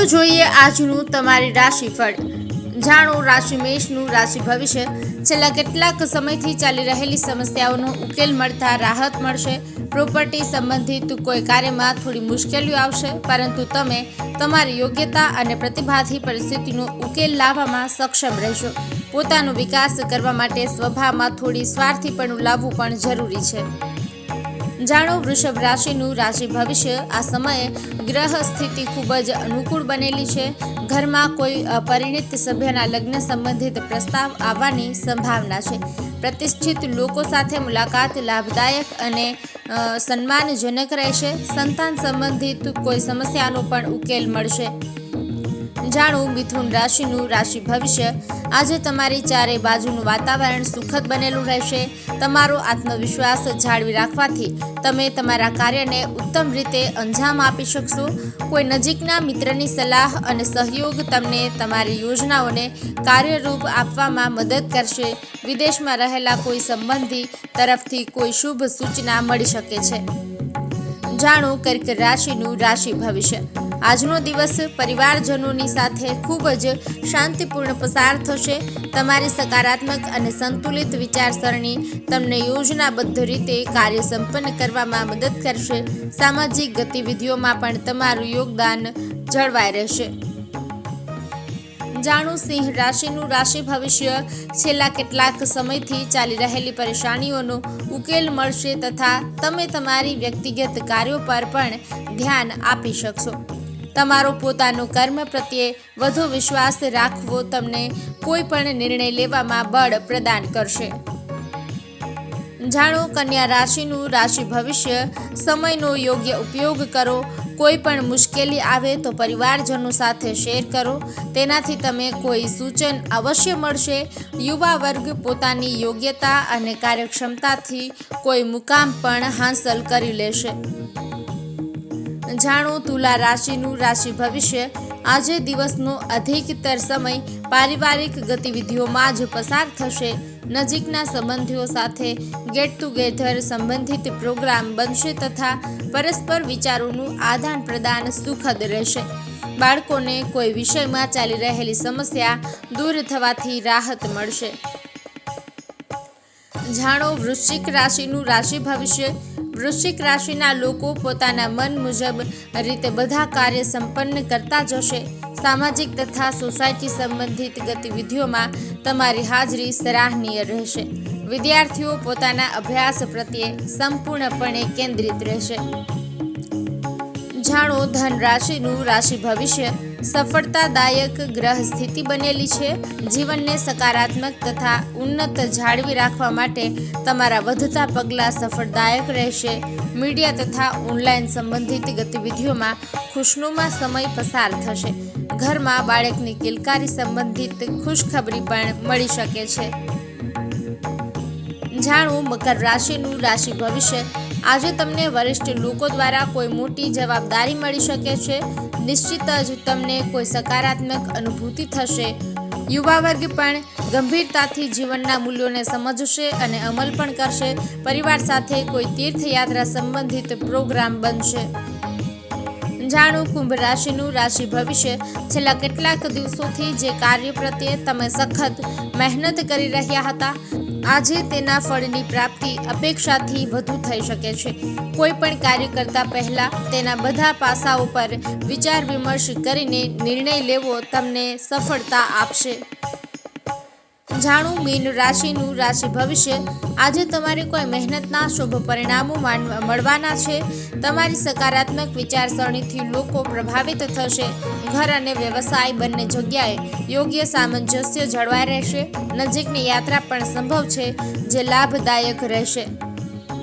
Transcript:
ચાલો જોઈએ આજનું તમારી રાશિફળ. જાણો, રાશિ મેષનું રાશિ ભવિષ્ય. છેલ્લા કેટલાક સમયથી ચાલી રહેલી સમસ્યાઓનો ઉકેલ મળતા રાહત મળશે. પ્રોપર્ટી સંબંધિત કોઈ કાર્યમાં થોડી મુશ્કેલીઓ આવશે, પરંતુ તમે તમારી યોગ્યતા અને પ્રતિભાથી પરિસ્થિતિનો ઉકેલ લાવવામાં સક્ષમ રહેશો. પોતાનો વિકાસ કરવા માટે સ્વભાવમાં થોડી સ્વાર્થીપણું લાવવું પણ જરૂરી છે. જાણો, વૃષભ રાશિનું રાશિ ભવિષ્ય આ સમયે ગ્રહ સ્થિતિ ખૂબ જ અનુકૂળ બનેલી છે. ઘરમાં કોઈ પરિણિત સભ્યના લગ્ન સંબંધિત પ્રસ્તાવ આવવાની સંભાવના છે. પ્રતિષ્ઠિત લોકો સાથે મુલાકાત લાભદાયક અને સન્માનજનક રહેશે. સંતાન સંબંધિત કોઈ સમસ્યાનો પણ ઉકેલ મળશે. જાણો મિથુન રાશિનું રાશિ ભવિષ્ય. આજે તમારી ચારે બાજુનું વાતાવરણ સુખદ બનેલું રહેશે. તમારો આત્મવિશ્વાસ જાળવી રાખવાથી તમે તમારા કાર્યને ઉત્તમ રીતે અંજામ આપી શકશો. કોઈ નજીકના મિત્રની સલાહ અને સહયોગ તમને તમારી યોજનાઓને કાર્યરૂપ આપવામાં મદદ કરશે. વિદેશમાં રહેલા કોઈ સંબંધી તરફથી કોઈ શુભ સૂચના મળી શકે છે. જાણો કર્ક રાશિનું રાશિ ભવિષ્ય. આજનો દિવસ પરિવારજનોની સાથે ખૂબ જ શાંતિપૂર્ણ પસાર થશે. તમારી સકારાત્મક અને સંતુલિત વિચારસરણી તમને યોજનાબદ્ધ રીતે કાર્ય સંપન્ન કરવામાં મદદ કરશે. સામાજિક ગતિવિધિઓમાં પણ તમારું યોગદાન જળવાઈ રહેશે. જાણું સિંહ રાશિનું રાશિ ભવિષ્ય છેલ્લા કેટલાક સમયથી ચાલી રહેલી પરેશાનીઓનો ઉકેલ મળશે તથા તમે તમારી વ્યક્તિગત કાર્યો પર પણ ધ્યાન આપી શકશો. તમારો પોતાનો કર્મ પ્રત્યે વધુ વિશ્વાસ રાખવો તમને કોઈ પણ નિર્ણય લેવામાં બળ પ્રદાન કરશે. જાણો, કન્યા રાશિનું રાશિ ભવિષ્ય સમયનો યોગ્ય ઉપયોગ કરો. કોઈ પણ મુશ્કેલી આવે તો પરિવારજનો સાથે શેર કરો. તેનાથી તમે કોઈ સૂચન અવશ્ય મળશે. યુવા વર્ગ પોતાની યોગ્યતા અને કાર્યક્ષમતાથી કોઈ મુકામ પણ હાંસલ કરી લેશે. જાણો તુલા રાશિનું રાશિ ભવિષ્ય. આજે દિવસનો અધિકતર સમય પારિવારિક ગતિવિધિઓમાં જ પસાર થશે. નજીકના સંબંધીઓ સાથે ગેટ ટુગેધર સંબંધિત પ્રોગ્રામ બનશે તથા પરસ્પર વિચારોનું આદાન પ્રદાન સુખદ રહેશે. બાળકોને કોઈ વિષયમાં ચાલી રહેલી સમસ્યા દૂર થવાથી રાહત મળશે. જાણો વૃશ્ચિક રાશિનું રાશિ ભવિષ્ય. વૃશ્ચિક રાશિના લોકો પોતાના મન મુજબ રીતે બધા કાર્ય સંપન્ન કરતા જશે સામાજિક તથા સોસાયટી સંબંધિત ગતિવિધિઓમાં તમારી હાજરી સરાહનીય રહેશે. વિદ્યાર્થીઓ પોતાના અભ્યાસ પ્રત્યે સંપૂર્ણપણે કેન્દ્રિત રહેશે. જાણો ધન રાશિનું રાશિ ભવિષ્ય સફળતાદાયક ગ્રહ સ્થિતિ બનેલી છે. જીવનને સકારાત્મક તથા ઉન્નત જાળવી રાખવા માટે તમારા વધતા પગલાં સફળદાયક રહેશે. મીડિયા તથા ઓનલાઈન સંબંધિત ગતિવિધિઓમાં ખુશનુમા સમય પસાર થશે. ઘરમાં બાળકની કિલકારી સંબંધિત ખુશખબરી પણ મળી શકે છે. જાણવું મકર રાશિનું રાશિ ભવિષ્ય આજે તમને વરિષ્ઠ લોકો દ્વારા કોઈ મોટી જવાબદારી મળી શકે છે? નિશ્ચિત જ તમને કોઈ સકારાત્મક અનુભૂતિ થશે? યુવા વર્ગ પણ ગંભીરતાથી જીવનના મૂલ્યોને સમજશે અને અમલ પણ કરશે. પરિવાર સાથે કોઈ તીર્થયાત્રા સંબંધિત પ્રોગ્રામ બનશે. જાણો, કુંભ રાશિનું રાશિ ભવિષ્ય છેલ્લા કેટલાક દિવસોથી જે કાર્ય પ્રત્યે તમે સખત મહેનત કરી રહ્યા હતા. આજે તેના ફળની પ્રાપ્તિ અપેક્ષાથી વધુ થઈ શકે છે. કોઈ પણ કાર્ય કરતા પહેલા તેના બધા પાસાઓ પર વિચાર વિમર્શ કરીને નિર્ણય લેવો તમને સફળતા આપશે. જાણું મીન રાશિનું રાશિ ભવિષ્ય, આજે તમારે કોઈ મહેનતના શુભ પરિણામો મળવાના છે. તમારી સકારાત્મક વિચારસરણીથી લોકો પ્રભાવિત થશે. ઘર અને વ્યવસાય બંને જગ્યાએ યોગ્ય સામંજસ્ય જળવાઈ રહેશે. નજીકની યાત્રા પણ સંભવ છે, જે લાભદાયક રહેશે.